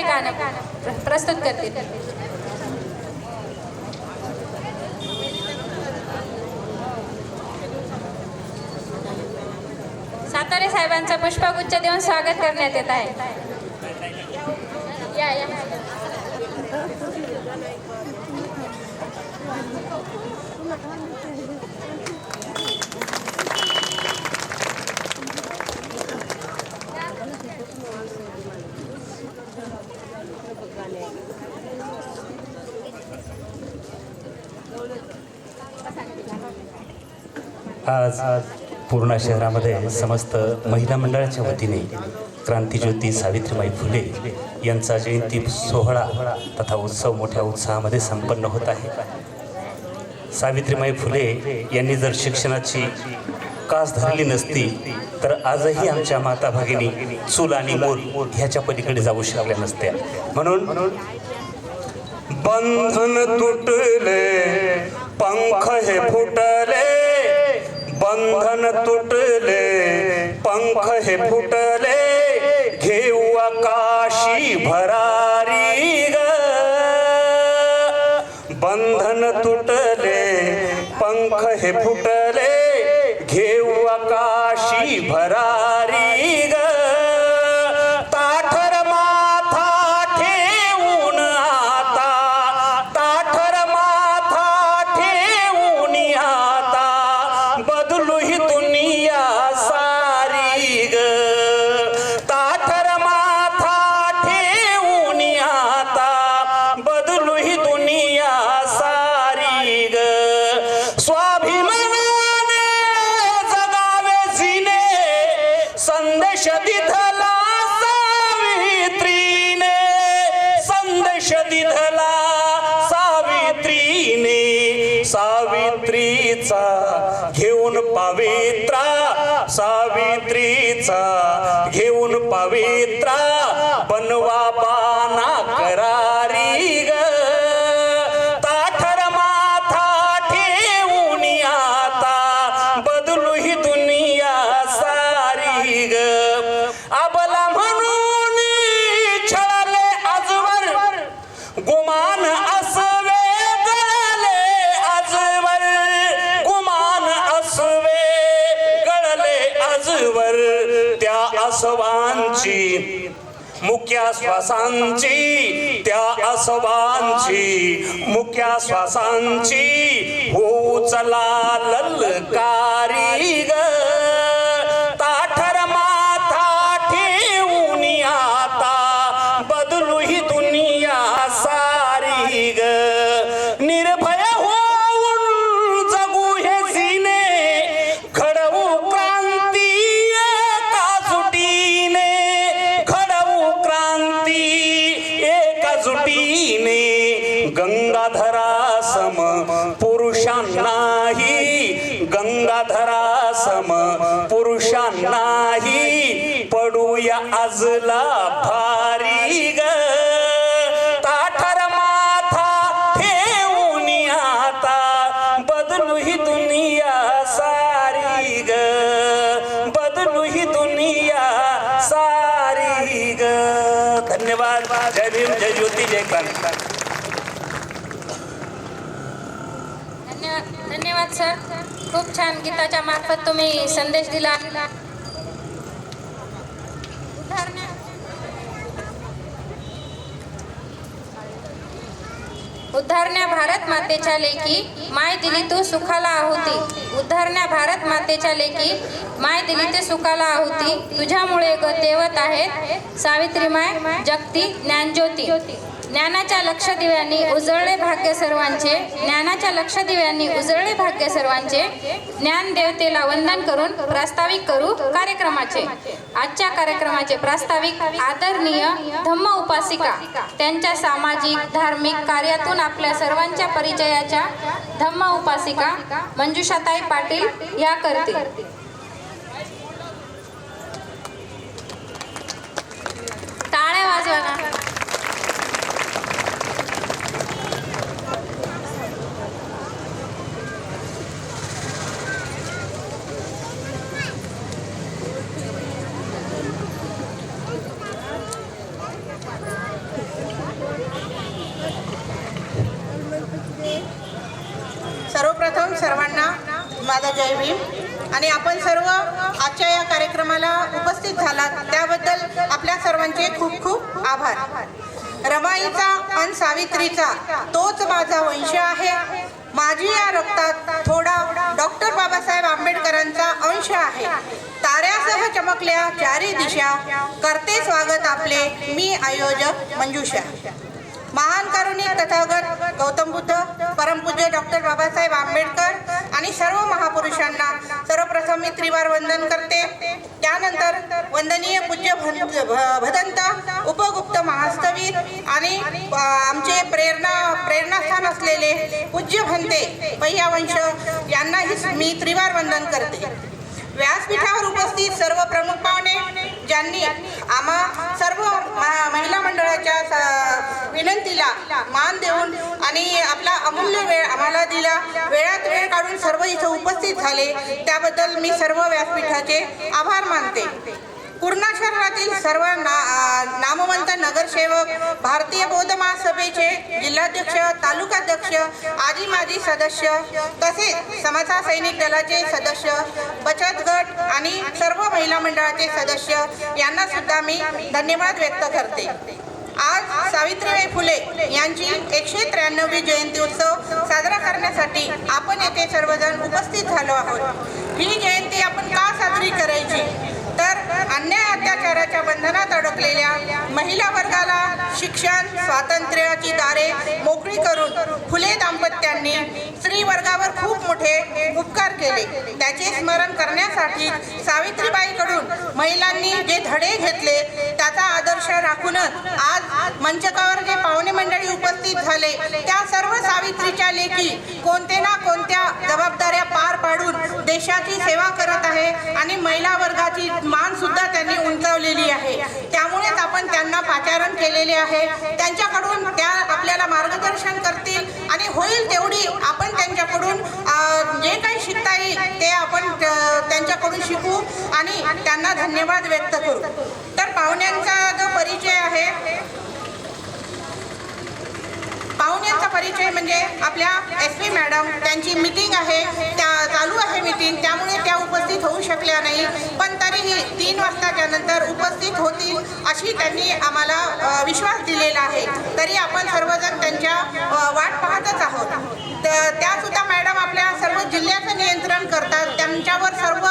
हे गाणं प्रस्तुत करते सातारे साहेबांचं पुष्पगुच्छ देऊन स्वागत करण्यात येत आहे या या आज पूर्णा शहरामध्ये समस्त महिला मंडळाच्या वतीने क्रांतीज्योती सावित्रीबाई फुले यांचा जयंती सोहळा तथा उत्सव मोठ्या उत्साहामध्ये संपन्न होत आहे. सावित्रीबाई फुले यांनी जर शिक्षणाची कास धरली नसती तर आजही आमच्या माता भगिनी चूल आणि मूल ह्याच्या पलीकडे जाऊ शकल्या नसत्या. म्हणून बंधन तुटले पंख हे फुटले बंधन तुटले पंख हे फुटले घेऊ आकाशी भरा आसवांची मुख्या श्वासांची त्या असवांची मुख्या श्वासांची हो चला ललकारी. धरा मार्फत तुम्ही संदेश दिला. उद्धारण्या भारत मातेच्या लेखी माय दिली तू सुखाला आहुती. उद्धारण्या भारत मातेच्या लेखी माय दिली ते सुखाला आहुती. तुझ्यामुळे ग तेवत आहेत सावित्री माय जगती ज्ञानज्योती. ज्ञानाच्या लक्ष दिव्यांनी उजळले भाग्य सर्वांचे ज्ञानाच्या लक्ष दिव्यांनी उजळले भाग्य सर्वांचे ज्ञान देवतेला वंदन करून प्रास्ताविक करू कार्यक्रमाचे. आजच्या कार्यक्रमाचे प्रास्ताविक आदरणीय धम्म उपासिका त्यांच्या सामाजिक धार्मिक कार्यातून आपल्या सर्वांच्या परिचयाच्या धम्म उपासिका मंजुषाताई पाटील या करतील. टाळ्या वाजवा ना जय भीम आणि आपण सर्व आजच्या या कार्यक्रमाला उपस्थित झालात. त्याबद्दल आपल्या सर्वांचे खूप खूप आभार. रमाईचा आणि सावित्रीचा तोच माझा वंश आहे. माझी या रक्तात थोडा डॉक्टर बाबासाहेब आंबेडकरांचा अंश आहे. ताऱ्यासह चमकल्या चारी दिशा. करते स्वागत आपले मी आयोजक मंजुषा. महान करुणी तथागत गौतम बुद्ध परमपूज्य डॉक्टर बाबासाहेब आंबेडकर आणि सर्व महापुरुषांना सर्वप्रथम मी त्रिवार वंदन करते. त्यानंतर वंदनीय पूज्य भदंत उपगुप्त महास्तवीर आणि आमचे प्रेरणा प्रेरणास्थान असलेले पूज्य भंते वंश यांनाही मी त्रिवार वंदन करते. व्यासपीठावर उपस्थित सर्व प्रमुख पाहुणे ज्यांनी आम्हा सर्व म- महिला मंडळाच्या स- विनंतीला मान देऊन आणि आपला अमूल्य वेळ आम्हाला दिला. वेळात वेळ काढून सर्व इथं उपस्थित झाले. त्याबद्दल मी सर्व व्यासपीठाचे आभार मानते. पूर्णा शहरातील सर्व ना नामवंत नगरसेवक भारतीय बौद्ध महासभेचे जिल्हाध्यक्ष तालुकाध्यक्ष आजी माजी सदस्य तसेच समता सैनिक दलाचे सदस्य बचत गट आणि सर्व महिला मंडळाचे सदस्य यांना सुद्धा मी धन्यवाद व्यक्त करते. आज सावित्रीबाई फुले यांची एकशे त्र्याण्णवी जयंती उत्सव साजरा करण्यासाठी आपण येथे सर्वजण उपस्थित झालो आहोत. ही जयंती आपण का साजरी करायची? तर अन्याय अत्याचाराच्या बंधनात अडकलेल्या महिला वर्गाला शिक्षण स्वातंत्र्याची दारे मोकळी करून फुले दाम्पत्यांनी स्त्री वर्गावर खूप मोठे उपकार केले. त्याचे स्मरण करण्यासाठी सावित्रीबाईकडून महिलांनी जे धडे घेतले त्याचा आदर्श राखूनच आज मंचकावर जे पाहुणे मंडळी उपस्थित झाले त्या सर्व सावित्रीच्या लेखी कोणते ना कोणत्या जबाबदाऱ्या पार पाडून देशाची सेवा करत आहे आणि महिला वर्गाची मान सुद्धा त्यांनी उंचावलेली आहे. त्यामुळेच आपण त्यांना पाचारण केलेले आहे. त्यांच्याकडून त्या आपल्याला मार्गदर्शन करतील आणि होईल तेवढी आपण त्यांच्याकडून जे काही शिकता येईल ते आपण त्यांच्याकडून शिकू आणि त्यांना धन्यवाद व्यक्त करू. तर पाहुण्यांचा जो परिचय आहे पाहुण्यांचा परिचय म्हणजे आपल्या एस पी मॅडम त्यांची मिटिंग आहे त्या चालू आहे मिटिंग त्यामुळे त्या उपस्थित होऊ शकल्या नाही. पण तरीही तीन वाजताच्या नंतर उपस्थित होतील अशी त्यांनी आम्हाला विश्वास दिलेला आहे. तरी आपण सर्वजण त्यांच्या वाट पाहतच आहोत. तर त्यासुद्धा मॅडम आपल्या सर्व जिल्ह्याचं नियंत्रण करतात त्यांच्यावर सर्व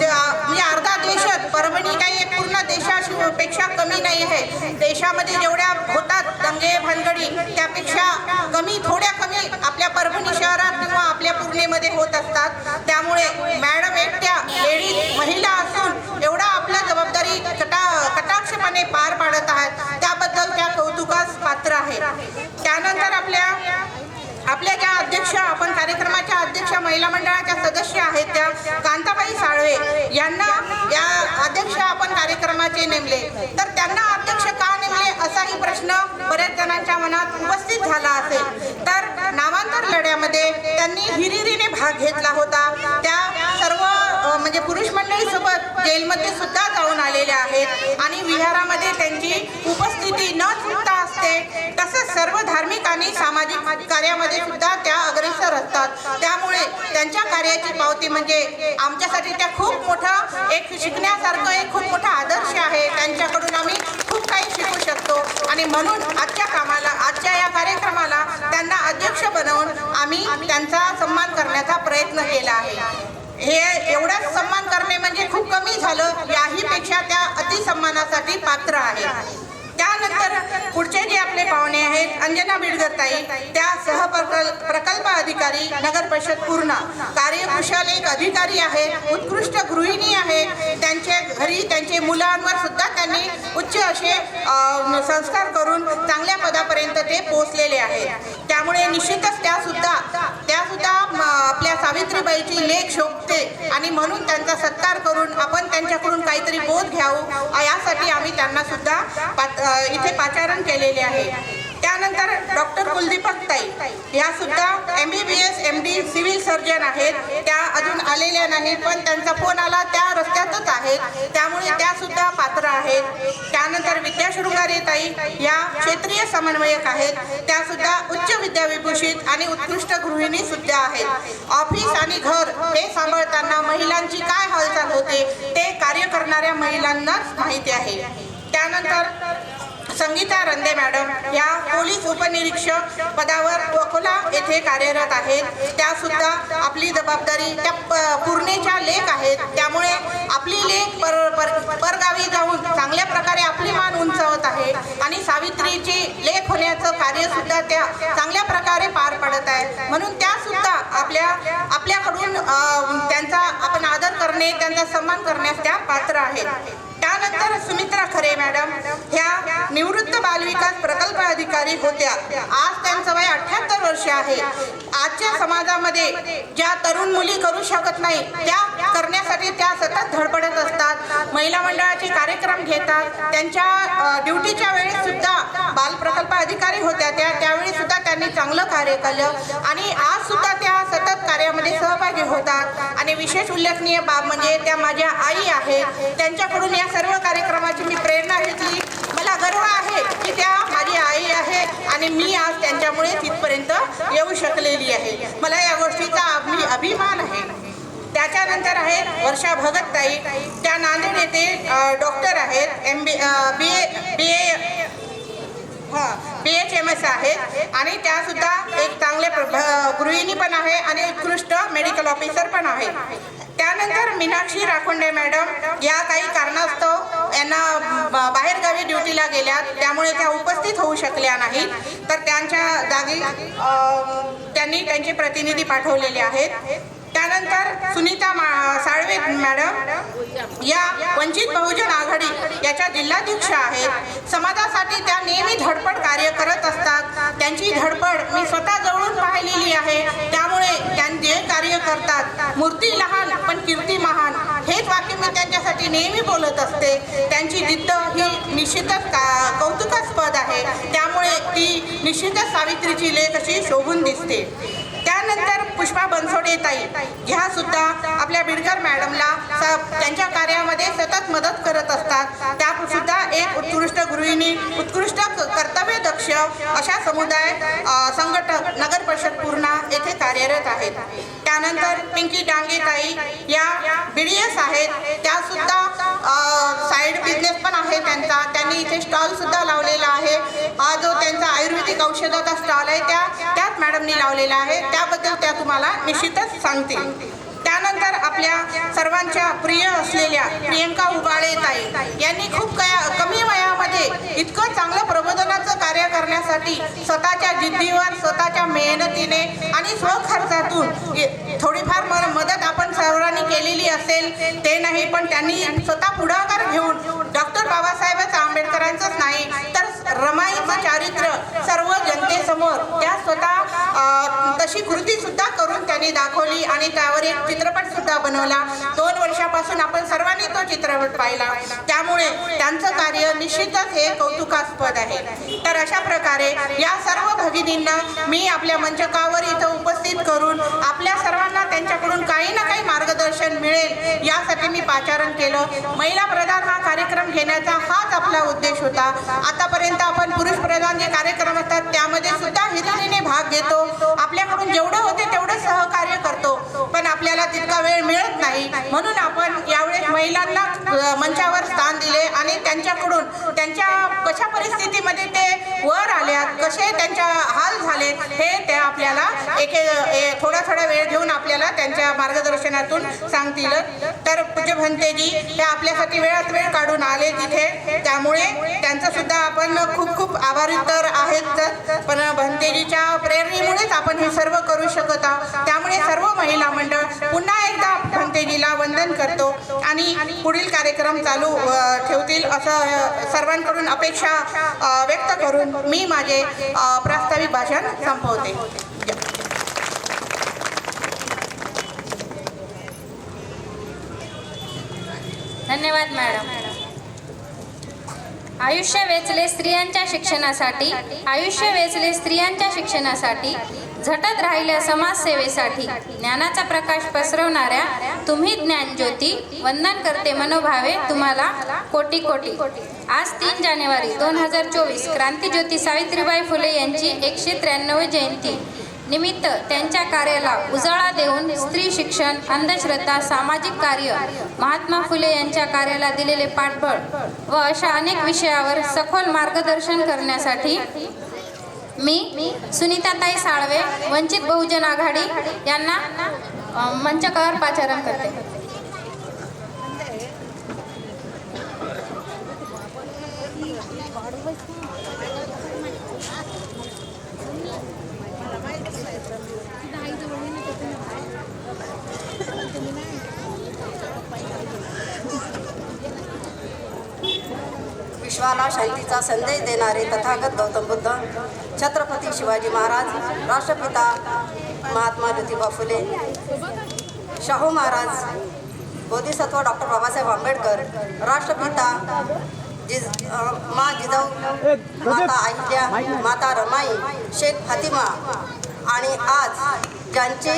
त्या- म्हणजे अर्धा देशच परभणी काही एक पूर्ण देशापेक्षा कमी नाही आहे. देशामध्ये जेवढ्या होतात दंगे भानगडी त्यापेक्षा कमी थोड्या कमी आपल्या परभणी शहरात किंवा आपल्या पूर्णेमध्ये होत असतात. त्यामुळे मॅडम एकट्या लेडीज महिला असून एवढा आपल्या जबाबदारी कटा कटाक्षपणे पार पाडत आहेत. त्याबद्दल त्या कौतुकास पात्र आहे त्यानंतर आपल्या आपल्या ज्या अध्यक्ष आपण कार्यक्रमाच्या अध्यक्ष महिला मंडळाच्या सदस्य आहेत त्या कांताबाई साळवे यांना या अध्यक्ष आपण कार्यक्रमाचे नेमले. तर त्यांना अध्यक्ष का नेमले असाही प्रश्न बऱ्याच जणांच्या मनात उपस्थित झाला असेल. तर नामांतर लढ्यामध्ये त्यांनी हिरिरीने भाग घेतला होता. त्या सर्व म्हणजे पुरुष मंडळी सोबत जेलमध्ये सुद्धा जाऊन आलेल्या आहेत आणि विहारामध्ये त्यांची उपस्थिती न चुकता असते तसंच सर्व धार्मिक आणि सामाजिक कार्यामध्ये सुद्धा त्या अग्रेसर असतात. त्यामुळे त्यांच्या कार्याची पावती म्हणजे आमच्यासाठी त्या खूप मोठं एक शिकण्यासारखं एक खूप मोठा आदर्श आहे. त्यांच्याकडून आम्ही खूप काही शिकू शकतो. आणि म्हणून आजच्या कामाला आजच्या या कार्यक्रमाला त्यांना अध्यक्ष बनवून आम्ही त्यांचा सन्मान करण्याचा प्रयत्न केला आहे. हे एवढा सन्मान करणे म्हणजे खूप कमी झालं. याहीपेक्षा त्या अतिसन्मानासाठी पात्र आहे. त्यानंतर पुढचे जे आपले पाहुणे आहेत अंजना बिडगरताई त्या सहप्रकल प्रकल्प अधिकारी नगर परिषद पूर्ण. कार्यकुशल एक अधिकारी आहेत उत्कृष्ट गृहिणी आहेत. त्यांच्या घरी त्यांचे मुलांवर सुद्धा त्यांनी उच्च असे संस्कार करून चांगल्या पदापर्यंत ते पोहोचलेले आहेत. त्यामुळे निश्चितच त्या सुद्धा त्या सुद्धा आपल्या सावित्रीबाईची लेख शोभते आणि म्हणून त्यांचा सत्कार करून आपण त्यांच्याकडून काहीतरी बोध घ्यावं. यासाठी आम्ही त्यांना सुद्धा इथे पाचारण केलेले आहे. त्यानंतर डॉक्टर कुलदीपक ताई. ह्या सुद्धा M B B S M D civil surgeon आहेत. त्या अजून आलेल्या नाहीत पण त्यांचा फोन आला. त्या रस्त्यातच आहेत. त्यामुळे त्या सुद्धा पात्र आहेत. त्यानंतर विद्या शृंगारे ताई ताई या क्षेत्रीय समन्वयक आहेत. त्या सुद्धा उच्च विद्याविभूषित आणि उत्कृष्ट गृहिणी सुद्धा आहेत. ऑफिस आणि घर हे सांभाळताना महिलांची काय हालचाल होते ते कार्य करणाऱ्या महिलांनाच माहिती आहे. त्यानंतर संगीता रंदे मॅडम या पोलीस उपनिरीक्षक पदावर अकोला येथे कार्यरत आहेत. त्या सुद्धा आपली जबाबदारी त्या प- पूर्णेच्या लेख आहेत. त्यामुळे आपली लेख पर, पर परगावी जाऊन चांगल्या प्रकारे आपली मान उंचावत आहे आणि सावित्रीची लेख होण्याचं कार्य सुद्धा त्या चांगल्या प्रकारे पार पडत आहे. म्हणून त्या सुद्धा आपल्या आपल्याकडून त्यांचा आपण आदर करणे त्यांचा सन्मान करण्यास त्या पात्र आहेत. त्यानंतर सुमित्रा खरे मॅडम ह्या निवृत्त बालविकास प्रकल्प अधिकारी होत्या. आज त्यांचं वय अठ्याहत्तर वर्ष आहे. आजच्या समाजामध्ये ज्या तरुण मुली करू शकत नाही त्या करण्यासाठी त्या सतत धडपडत असतात. महिला मंडळाचे कार्यक्रम घेतात. त्यांच्या ड्युटीच्या वेळेस सुद्धा बाल प्रकल्प अधिकारी होत्या. त्या त्यावेळी सुद्धा त्यांनी चांगलं कार्य केलं. आणि आज सुद्धा त्या सतत कार्यामध्ये सहभागी होतात. आणि विशेष उल्लेखनीय बाब म्हणजे त्या माझ्या आई आहेत. त्यांच्याकडून या सर्व कार्यक्रमाची मी प्रेरणा घेतली. मला गर्व आहे की त्या माझी आई आहे आणि मी आज त्यांच्यामुळे तिथपर्यंत येऊ शकलेली आहे. मला या गोष्टीचा अभि अभिमान आहे. त्याच्यानंतर आहेत वर्षा भगतताई. त्या नांदेड येथे डॉक्टर आहेत. M B B A B ए हां बी एच एम एस आहेत. आणि त्यासुद्धा एक चांगले गृहिणी पण आहे आणि उत्कृष्ट मेडिकल ऑफिसर पण आहेत त्यानंतर मीनाक्षी राखोंडे मॅडम या काही कारणास्तव यांना ब- बाहेरगावी ड्युटीला गेल्या त्यामुळे त्या उपस्थित होऊ शकल्या नाही तर त्यांच्या जागी त्यांनी त्यांचे प्रतिनिधी पाठवलेले आहेत. त्यानंतर सुनीता मा साळवे मॅडम या वंचित बहुजन आघाडी याच्या जिल्हाध्यक्ष आहेत. समाजासाठी त्या नेहमी धडपड कार्य करत असतात. त्यांची धडपड मी स्वतः जवळून पाहिलेली आहे. त्यामुळे त्यां जे कार्य करतात मूर्ती लहान पण कीर्ती महान हेच वाक्य मी त्यांच्यासाठी नेहमी बोलत असते. त्यांची जिद्द ही निश्चितच का कौतुकास्पद आहे. त्यामुळे ती निश्चितच सावित्रीची लेख अशी शोभून दिसते. त्यानंतर पुष्पा बनसोडे ताई. ह्या सुद्धा आपल्या बिडकर मॅडमला स- त्यांच्या कार्यामध्ये सतत मदत करत असतात. त्या सुद्धा एक उत्कृष्ट गृहिणी उत्कृष्ट क- कर्तव्यदक्ष अशा समुदाय संघटक नगर परिषद पूर्णा येथे कार्यरत आहेत. त्यानंतर पिंकी डांगे ताई या बीडीएस आहेत. त्या सुद्धा साईड बिझनेस पण आहे त्यांचा. त्यांनी इथे स्टॉल सुद्धा लावलेला आहे. हा जो त्यांचा आयुर्वेदिक औषधाचा स्टॉल आहे त्या त्याच मॅडमनी लावलेला आहे. त्याबद्दल त्या तुम्हाला निश्चितच सांगतील. त्यानंतर आपल्या सर्वांच्या प्रिय असलेल्या प्रियंका उबाळे ताई यांनी खूप कमी वयामध्ये इतकं चांगलं प्रबोधनाचं कार्य करण्यासाठी स्वतःच्या जिद्दीवर स्वतःच्या मेहनतीने आणि स्वखर्चातून थोडीफार म- मदत आपण सर्वांनी केलेली असेल ते नाही पण त्यांनी स्वतः पुढाकार घेऊन डॉक्टर बाबासाहेबच आंबेडकरांचंच नाही तर रमाईचं चारित्र्य सर्व जनतेसमोर त्या स्वतः तशी कृती सुद्धा त्यांनी दाखवली आणि त्यावर एक चित्रपट सुद्धा बनवला. दोन वर्षापासून आपण सर्वांनी तो चित्रपट पाहिला. त्यामुळे त्यांचं कार्य निश्चितच हे कौतुकास्पद आहे. तर अशा प्रकारे या सर्व भगिनींना मी आपल्या मंचकावर इथं उपस्थित करून आपल्या सर्वांना त्यांच्याकडून काही ना काही मार्गदर्शन मिळेल यासाठी मी पाचारण केलं. महिला प्रधान हा कार्यक्रम घेण्याचा हाच आपला उद्देश होता. आतापर्यंत आपण पुरुष प्रधान जे कार्यक्रम असतात त्यामध्ये सुद्धा हिरिरीने भाग घेतो. आपल्याकडून जेवढं होते तेवढं सहकार्य करतो. पण आपल्याला तितका वेळ मिळत नाही. म्हणून आपण यावेळेस महिलांना मंचावर स्थान दिले आणि त्यांच्याकडून त्यांच्या कशा परिस्थितीमध्ये ते वर आल्यात कसे त्यांच्या हाल झाले हे ते आपल्याला एक ए- थोडा थोडा वेळ घेऊन आपल्याला त्यांच्या मार्गदर्शनातून सांगतील. तर पूज्य भंतेजी हे आपल्यासाठी वेळात वेळ काढून आले तिथे. त्यामुळे त्यांचं सुद्धा आपण खूप खूप आभारी तर आहेत. पण भंतेजीच्या प्रेरणेमुळेच आपण हे सर्व करू शकत आहोत. त्यामुळे सर्व महिला मंडळ पुन्हा एकदा भंतेजीला वंदन करतो आणि पुढील कार्यक्रम चालू ठेवतील असं सर्वांकडून अपेक्षा व्यक्त करून मी माझे प्रास्ताविक भाषण संपवते. धन्यवाद मॅडम. आयुष्य वेचले स्त्रियांच्या शिक्षणासाठी आयुष्य वेचले स्त्रियांच्या शिक्षणासाठी झटत राहिल्या समाजसेवेसाठी ज्ञानाचा प्रकाश पसरवणाऱ्या तुम्ही ज्ञानज्योती वंदन करते मनोभावे तुम्हाला कोटी कोटी. आज तीन जानेवारी दोन हजार चोवीस क्रांतीज्योती सावित्रीबाई फुले यांची एकशे त्र्याण्णव जयंती. निमित्त त्यांच्या कार्याला उजाळा देऊन स्त्री शिक्षण अंधश्रद्धा सामाजिक कार्य महात्मा फुले यांच्या कार्याला दिलेले पाठबळ व अशा अनेक विषयावर सखोल मार्गदर्शन करण्यासाठी मी सुनीताताई साळवे वंचित बहुजन आघाडी यांना मंचकावर पाचारण करते. शैलीचा संदेश देणारे तथागत गौतम बुद्ध छत्रपती शिवाजी महाराज राष्ट्रपिता महात्मा ज्योतिबा फुले शाहू महाराज बोधिसत्व डॉक्टर बाबासाहेब आंबेडकर राष्ट्रपिता जिज मा जिजाऊ माता अहिल्या माता रमाई शेख फातिमा आणि आज ज्यांची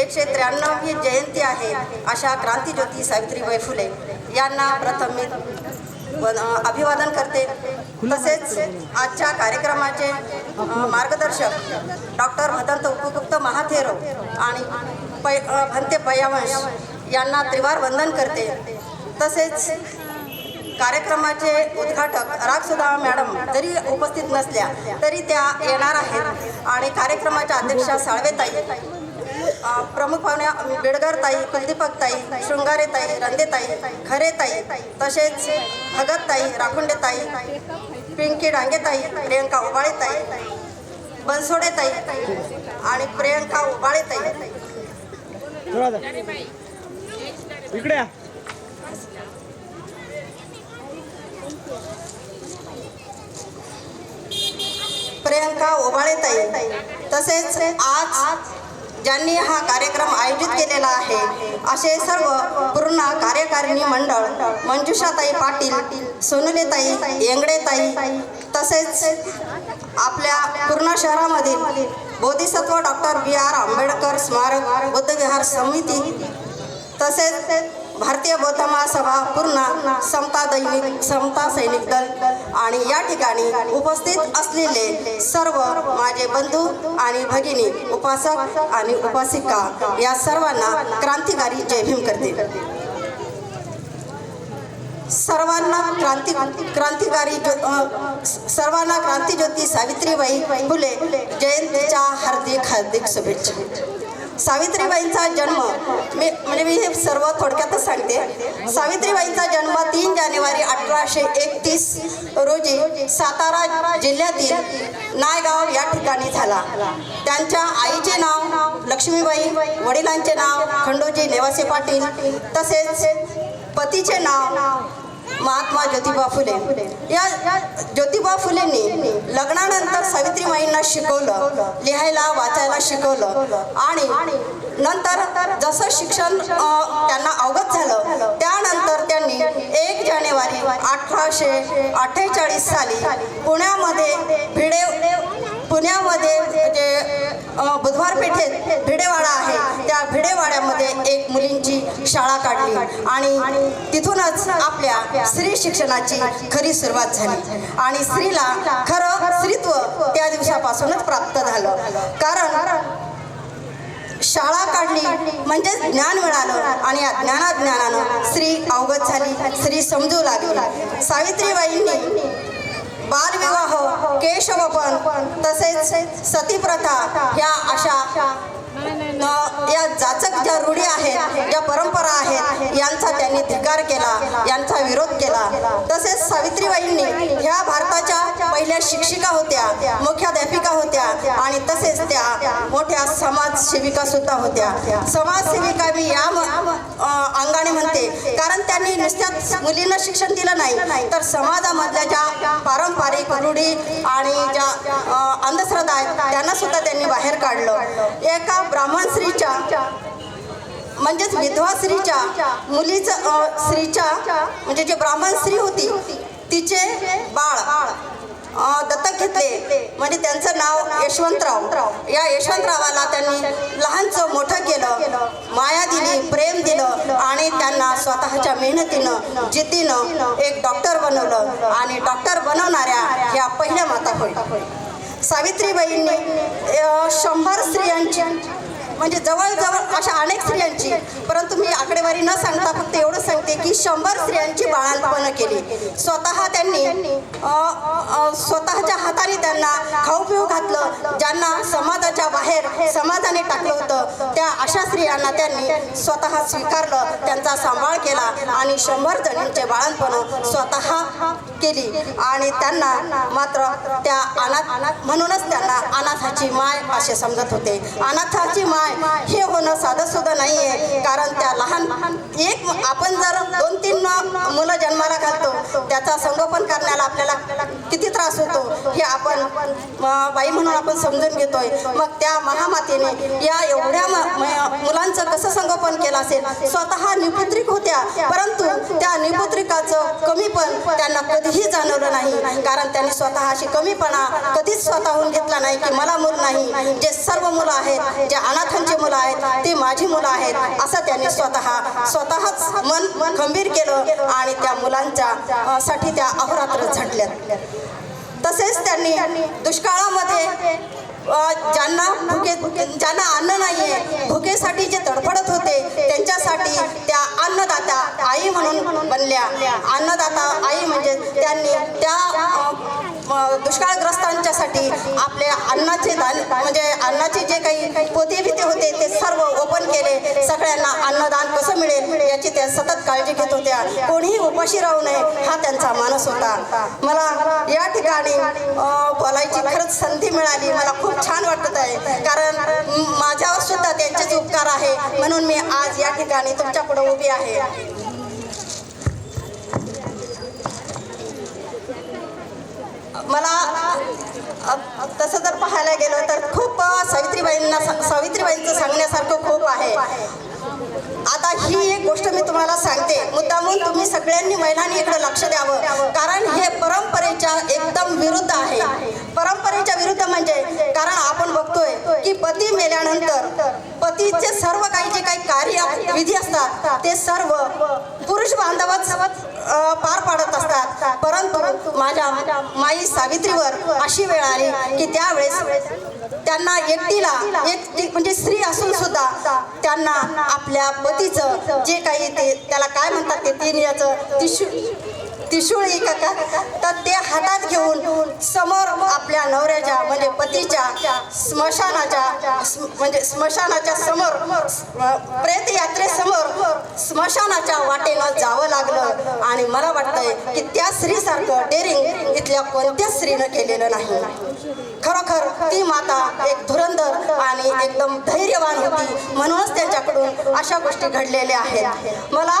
एकशे त्र्याण्णवी जयंती आहे अशा क्रांतीज्योती सावित्रीबाई फुले यांना प्रथम मी अभिवादन करते. तसेच आजच्या कार्यक्रमाचे मार्गदर्शक डॉक्टर भदंत उपगुप्त महाथेरो आणि पै भंते पयावंश यांना त्रिवार वंदन करते. तसेच कार्यक्रमाचे उद्घाटक रागसुधा मॅडम जरी उपस्थित नसल्या तरी त्या येणार आहेत. आणि कार्यक्रमाच्या अध्यक्षा साळवेताई प्रमुख पाहुण्या बेडगरताई कुलदीपकताई शृंगारेताई रंदेताई खरेताई तसेच भगतताई राखुंडेताई पिंकी डांगेताई प्रियंका उबाळेताई बनसोडेताई आणि प्रियंका उबाळेताई. इकडे प्रियंका ओबाळेताई तसेच आज ज्यांनी हा कार्यक्रम आयोजित केलेला आहे असे सर्व पूर्ण कार्यकारिणी मंडळ मंजुषाताई पाटील सोनुलेताई येंगडेताई तसेच आपल्या पूर्ण शहरामधील बोधिसत्व डॉक्टर बी आर आंबेडकर स्मारक बुद्धविहार समिती तसेच भारतीय बौद्ध महासभा पूर्ण समता दैनिक समता सैनिक दल आणि या ठिकाणी उपस्थित असलेले सर्व माझे बंधू आणि भगिनी उपासक आणि उपासिका या सर्वांना क्रांतिकारी जय भीम करते. सर्वांना क्रांती क्रांतिकारी सर्वांना क्रांतीज्योती सावित्रीबाई फुले जयंतीच्या हार्दिक हार्दिक शुभेच्छा. सावित्रीबाईंचा जन्म मी म्हणजे मी हे सर्व थोडक्यातच सांगते. सावित्रीबाईंचा जन्म तीन जानेवारी अठराशे एकतीस रोजी सातारा जिल्ह्यातील नायगाव या ठिकाणी झाला. त्यांच्या आईचे नाव लक्ष्मीबाई वडिलांचे नाव खंडोजी नेवासे पाटील तसेच पतीचे नाव महात्मा ज्योतिबा फुले. या ज्योतिबा फुलेंनी लग्नानंतर सावित्रीबाईंना शिकवलं लिहायला वाचायला शिकवलं आणि नंतर जसं शिक्षण त्यांना अवगत झालं त्यानंतर त्यांनी एक जानेवारी अठराशे अठ्ठेचाळीस साली पुण्यामध्ये भिडे पुण्यामध्ये म्हणजे, जे बुधवार पेठेत भिडेवाडा आहे. त्या भिडेवाड्यामध्ये एक मुलींची शाळा काढली आणि तिथूनच आपल्या स्त्री शिक्षणाची खरी सुरुवात झाली. आणि स्त्रीला खरं स्त्रीत्व त्या दिवसापासूनच प्राप्त झालं. कारण शाळा काढली म्हणजे ज्ञान मिळालं आणि या ज्ञानाज्ञानानं स्त्री अवगत झाली स्त्री समजू लागली. सावित्रीबाईंनी बालविवाह केशवपन तसेच सतीप्रथा ह्या अशा या जाचक ज्या रूढी आहेत ज्या परंपरा आहेत यांचा त्यांनी धिकार केला यांचा विरोध केला. तसेच सावित्रीबाईंनी ह्या भारताच्या पहिल्या शिक्षिका होत्या मुख्याध्यापिका होत्या आणि तसेच त्या मोठ्या समाजसेविका सुद्धा होत्या. समाजसेविका मी या अंगाने म्हणते कारण त्यांनी नुसत्याच मुलींना शिक्षण दिलं नाही तर समाजामधल्या ज्या पारंपरिक रूढी आणि ज्या अंधश्रद्धा आहेत त्यांना सुद्धा त्यांनी बाहेर काढलं. एका ब्राह्मण स्त्रीच्या म्हणजेच विधवा स्त्रीच्या मुलीचं स्त्रीच्या म्हणजे जे ब्राह्मण स्त्री होती तिचे बाळ दत्तक घेतले. म्हणजे त्यांचं नाव यशवंतराव. या यशवंतरावाला त्यांनी लहानचं मोठं केलं माया दिली प्रेम दिलं आणि त्यांना स्वतःच्या मेहनतीनं जिद्दीनं एक डॉक्टर बनवलं आणि डॉक्टर बनवणाऱ्या ह्या पहिल्या माता होय सावित्रीबाईंनी शंभर स्त्रियांची म्हणजे जवळजवळ अशा अनेक स्त्रियांची. परंतु मी आकडेवारी न सांगता फक्त एवढं सांगते की शंभर स्त्रियांची बाळालपणं केली. स्वतः त्यांनी स्वतःच्या हाताने त्यांना खाऊ पिऊ घातलं ज्यांना समाजाच्या बाहेर समाजाने टाकलं होतं. त्या अशा स्त्रियांना त्यांनी स्वतः स्वीकारलं त्यांचा सांभाळ केला आणि शंभर जणींचे बाळांपण स्वतः केली. आणि त्यांना मात्र त्या अनाथ म्हणूनच त्यांना अनाथाची माय असे समजत होते. अनाथाची माय हे होणं साधं सुद्धा नाही आहे कारण त्या लहान एक आपण जर दोन तीन मुलं जन्माला घालतो त्याचा संगोपन करण्याला आपल्याला किती त्रास होतो हे आपण बाई म्हणून आपण समजून घेतोय. मग त्या महामातेने या एवढ्या मुलांचं कसं संगोपन केलं असेल? स्वतः निपुत्रिक होत्या परंतु त्या निपुत्रिकाचं कमीपण त्यांना कधीही जाणवलं नाही. कारण त्यांनी स्वतः अशी कमीपणा कधीच स्वतःहून घेतला नाही की मला मूल नाही. जे सर्व मुलं आहेत जे अनाथांची मुलं आहेत ती माझी मुलं आहेत असं त्यांनी स्वतः स्वतःच मन खंबीर केलं आणि त्या मुलांच्या साठी त्या अहोरात्र झटल्या तसेच त्यांनी दुष्काळामध्ये ज्यांना भुके ज्यांना अन्न नाही आहे भुकेसाठी जे तडफडत होते त्यांच्यासाठी त्या अन्नदाता आई म्हणून बनल्या. अन्नदाता आई म्हणजे त्यांनी त्या दुष्काळग्रस्तांच्यासाठी आपल्या अन्नाचे दान म्हणजे अन्नाचे जे काही पोते बिते होते ते सर्व ओपन केले. सगळ्यांना अन्नदान कसं मिळेल याची त्या सतत काळजी घेत होत्या. कोणीही उपाशी राहू नये हा त्यांचा मानस होता. मला या ठिकाणी बोलायची खरंच संधी मिळाली. मला खूप छान वाटत आहे. कारण माझ्यावर सुद्धा त्यांचेच उपकार आहे. म्हणून मी आज या ठिकाणी तुमच्यापुढे उभी आहे. मला तसं जर पाहायला गेलं तर खूप सावित्रीबाईंना सावित्रीबाईंचं सांगण्यासारखं खूप आहे. आता ही एक गोष्ट मी तुम्हाला सांगते. मुद्दामून तुम्ही सगळ्यांनी महिलांनी इकडे लक्ष द्यावं. कारण हे परंपरेच्या एकदम विरुद्ध आहे. परंपरेच्या विरुद्ध म्हणजे कारण आपण बघतोय की पती मेल्यानंतर पतीचे सर्व काही जे काही कार्य विधी असतात ते सर्व पुरुष बांधवच पार पाडत असतात. परंतु माझ्या माई सावित्रीवर अशी वेळ आली की त्यावेळेस त्यांना एकटीला एक म्हणजे स्त्री असून सुद्धा त्यांना आपल्या पतीचं जे काही ते त्याला काय म्हणतात ते तीन याचं तिशू त्रिशूळी काका तर ते हातात घेऊन समोर आपल्या नवऱ्याच्या म्हणजे पतीच्या स्मशानाच्या स्म- म्हणजे स्मशानाच्या समोर प्रेत यात्रेसमोर स्मशानाच्या वाटेनं जावं लागलं. आणि मला वाटतंय की त्या स्त्रीसारखं डेअरिंग इथल्या कोणत्याच स्त्रीनं केलेलं नाही. खरोखर ती माता एक धुरंधर आणि एकदम धैर्यवान होती. म्हणूनच त्यांच्याकडून अशा गोष्टी घडलेल्या आहेत. मला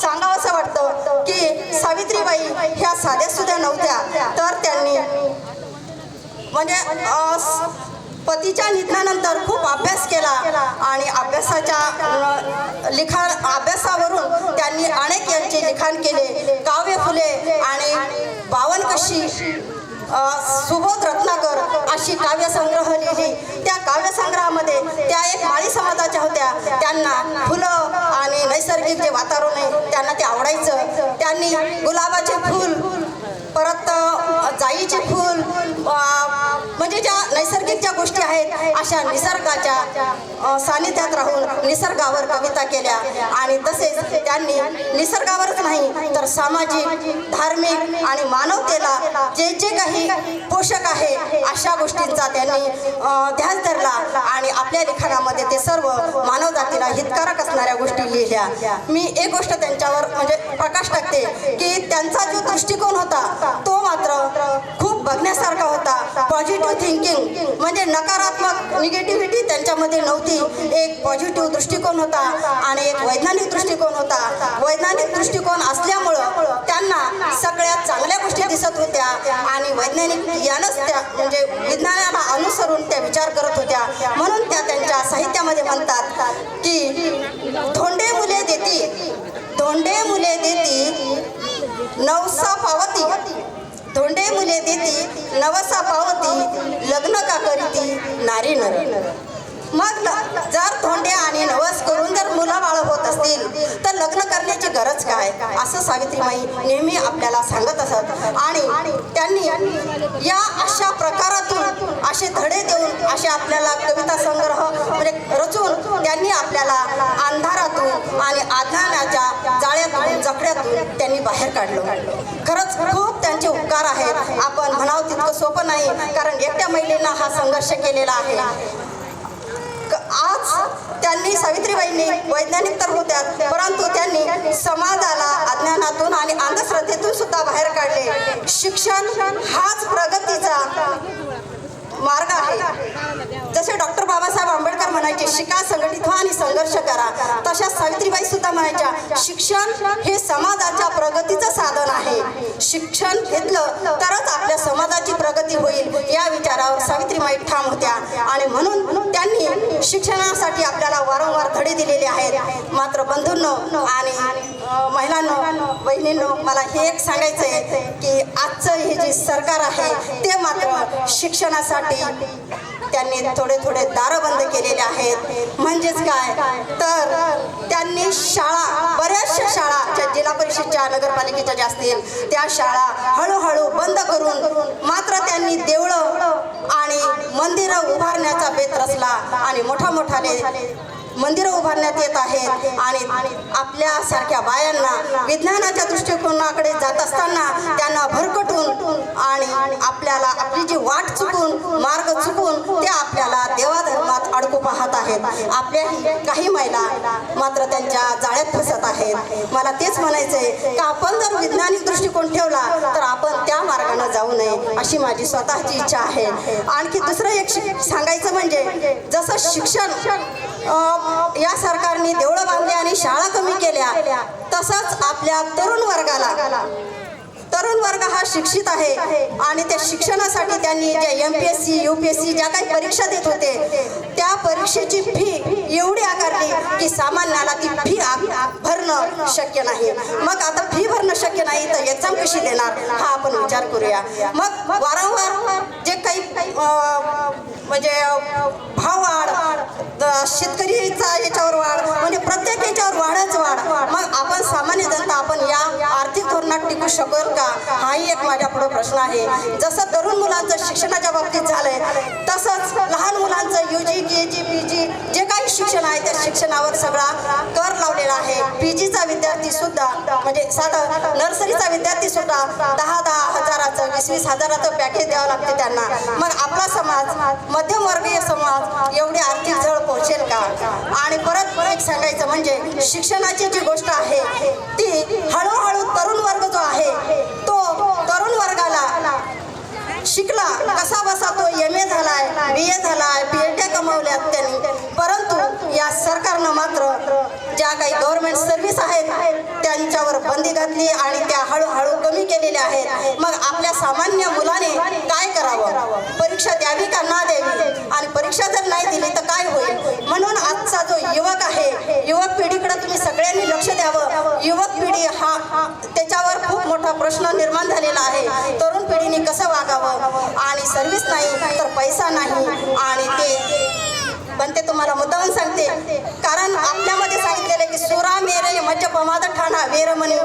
सांगावं असं वाटतं की सावित्रीबाई ह्या साध्या सुद्धा नव्हत्या. तर त्यांनी म्हणजे पतीच्या निधनानंतर खूप अभ्यास केला आणि अभ्यासाच्या लिखाण अभ्यासावरून त्यांनी अनेक यांचे लिखाण केले. काव्य फुले आणि बावन कशी सुबोध रत्नाकर अशी काव्यसंग्रह लिहिली. त्या काव्यसंग्रहामध्ये त्या एक माळी समाजाच्या होत्या. त्यांना फुलं आणि नैसर्गिक जे वातावरण आहे त्यांना ते आवडायचं. त्यांनी गुलाबाचे फूल परत जाईचे फूल म्हणजे ज्या नैसर्गिक ज्या गोष्टी आहेत अशा निसर्गाच्या सानिध्यात राहून निसर्गावर कविता केल्या. आणि तसेच त्यांनी निसर्गावरच नाही तर सामाजिक धार्मिक आणि मानवतेला जे जे काही पोषक आहे अशा गोष्टींचा त्यांनी ध्यान धरला. आणि आपल्या लिखाणामध्ये ते सर्व मानवजातीला हितकारक असणाऱ्या गोष्टी लिहिल्या. मी एक गोष्ट त्यांच्यावर म्हणजे प्रकाश टाकते की त्यांचा जो दृष्टिकोन होता तो मात्र खूप बघण्यासारखा होता. पॉझिटिव्ह थिंकिंग म्हणजे नकारात्मक निगेटिव्हिटी त्यांच्यामध्ये नव्हती. एक पॉझिटिव्ह दृष्टिकोन होता आणि एक वैज्ञानिक दृष्टिकोन होता. वैज्ञानिक दृष्टिकोन असल्यामुळं त्यांना सगळ्यात चांगल्या गोष्टी दिसत होत्या आणि वैज्ञानिक यानंच त्या म्हणजे विज्ञानाला अनुसरून त्या विचार करत होत्या. म्हणून त्या त्यांच्या साहित्यामध्ये म्हणतात की धोंडे मुले देती धोंडे मुले देती नवसा पावती. धोंडे मुले देती नवसा पावती लग्न का करीती नारी नर. मग जर धोंडे आणि नवस करून जर मुलं बाळ होत असतील तर लग्न करण्याची गरज काय? असं सावित्रीबाई नेहमी आपल्याला सांगत असत. आणि त्यांनी या अशा प्रकारातून असे धडे देऊन असे आपल्याला कविता संग्रह म्हणजे रचून त्यांनी आपल्याला अंधारातून आणि अज्ञानाच्या जाळ्यातून जखड्यातून त्यांनी बाहेर काढलं. खरंच खूप महिलांचे उपकार आहेत. आपण म्हणावं तितकं सोपं नाही कारण एकट्या महिलेनं हा संघर्ष केलेला आहे. आज त्यांनी सावित्रीबाईंनी वैज्ञानिक तर होत्या परंतु त्यांनी समाजाला अज्ञानातून आणि अंधश्रद्धेतून सुद्धा बाहेर काढले. शिक्षण हाच प्रगतीचा मार्ग आहे. जसे डॉक्टर बाबासाहेब आंबेडकर म्हणायचे शिका संघटित व्हा आणि संघर्ष करा. तशा सावित्रीबाई सुद्धा म्हणायच्या शिक्षण हे समाजाच्या प्रगतीचं साधन आहे. शिक्षण घेतलं तरच आपल्या समाजाची प्रगती होईल. या विचारावर सावित्रीबाई ठाम होत्या. आणि म्हणून त्यांनी शिक्षणासाठी आपल्याला वारंवार धडे दिलेले आहेत. मात्र बंधूंनो आणि महिलांनो बहिणींनो मला हे एक सांगायचं आहे की आजचं हे जे सरकार आहे ते मात्र शिक्षणासाठी त्यांनी थोडे थोडे दारं बंद केलेले आहेत. म्हणजेच काय? तर त्यांनी शाळा बऱ्याचशा शाळा ज्या जिल्हा परिषदच्या नगरपालिकेच्या ज्या असतील त्या शाळा हळूहळू बंद करून मात्र त्यांनी देवळं आणि मंदिरं उभारण्याचा बेत रचला आणि मोठा मोठाले मंदिरं उभारण्यात येत आहेत आणि आपल्यासारख्या बायांना विज्ञानाच्या दृष्टिकोनाकडे जात असताना त्यांना भरकटून आणि आपल्याला आपली जी वाट चुकून मार्ग चुकून ते आपल्याला देवाधर्मात अडकू पाहत आहेत. आपल्याही काही महिला मात्र त्यांच्या जाळ्यात फसत आहेत. मला तेच म्हणायचं आहे का आपण जर वैज्ञानिक दृष्टिकोन ठेवला तर आपण त्या मार्गाने जाऊ नये अशी माझी स्वतःची इच्छा आहे. आणखी दुसरं एक सांगायचं म्हणजे जसं शिक्षण या सरकारने देवळं बांधली आणि शाळा कमी केल्या. तसंच आपल्या तरुण वर्गाला. तरुण वर्ग हा शिक्षित आहे आणि त्या शिक्षणासाठी त्यांनी ज्या M P S C U P S C ज्या काही परीक्षा देत होते त्या परीक्षेची फी एवढी आकारली की सामान्याला ती फी भरणं शक्य नाही. मग आता फी भरणं शक्य नाही तर एक्झाम कशी देणार? हा आपण विचार करूया. मग वारंवार जे काही म्हणजे भाव वाढ शेतकरीचा याच्यावर वाढ म्हणजे प्रत्येक याच्यावर वाढच वाढ. मग आपण सामान्य जनता आपण या आर्थिक धोरणात टिकू शकल का? हाही एक माझ्या पुढे प्रश्न आहे. जसं तरुण मुलांचं शिक्षणाच्या बाबतीत झालंय तसंच लहान मुलांचं you G K G P G जे काही शिक्षण आहे त्या शिक्षणावर सगळा कर लावलेला आहे. पी जीचा विद्यार्थी सुद्धा म्हणजे साधा नर्सरीचा विद्यार्थी सुद्धा दहा दहा हजाराचं वीस वीस हजाराचं पॅकेज द्यावं लागते त्यांना. मग समाज मध्यमवर्गीय समाज एवढी आर्थिक झळ पोहोचेल का? आणि परत एक सांगायचं म्हणजे शिक्षणाची जी गोष्ट आहे ती हळूहळू तरुण वर्ग जो आहे शिकला कसा बसा तो एम ए झालाय बी ए झालाय पी एच डी कमवल्यात त्यांनी. परंतु या सरकारनं मात्र ज्या काही गव्हर्नमेंट सर्व्हिस आहेत त्यांच्यावर बंदी घातली आणि त्या हळूहळू कमी केलेल्या आहेत. मग आपल्या सामान्य मुलाने काय करावं? परीक्षा द्यावी का ना द्यावी? आणि परीक्षा जर नाही दिली तर काय होईल? म्हणून आजचा जो युवक आहे युवक पिढीकडे तुम्ही सगळ्यांनी लक्ष द्यावं. युवक पिढी हा- त्याच्यावर खूप मोठा प्रश्न निर्माण झालेला आहे. तरुण पिढीने कसं वागावं? आणि सर्व्हिस नाही तर पैसा नाही. आणि ते पण ते तुम्हाला मुद्दाम सांगते. कारण आपल्यामध्ये सांगितलेलं की सुरा मेरे मज्ज पमाद ठाणा वेरमणी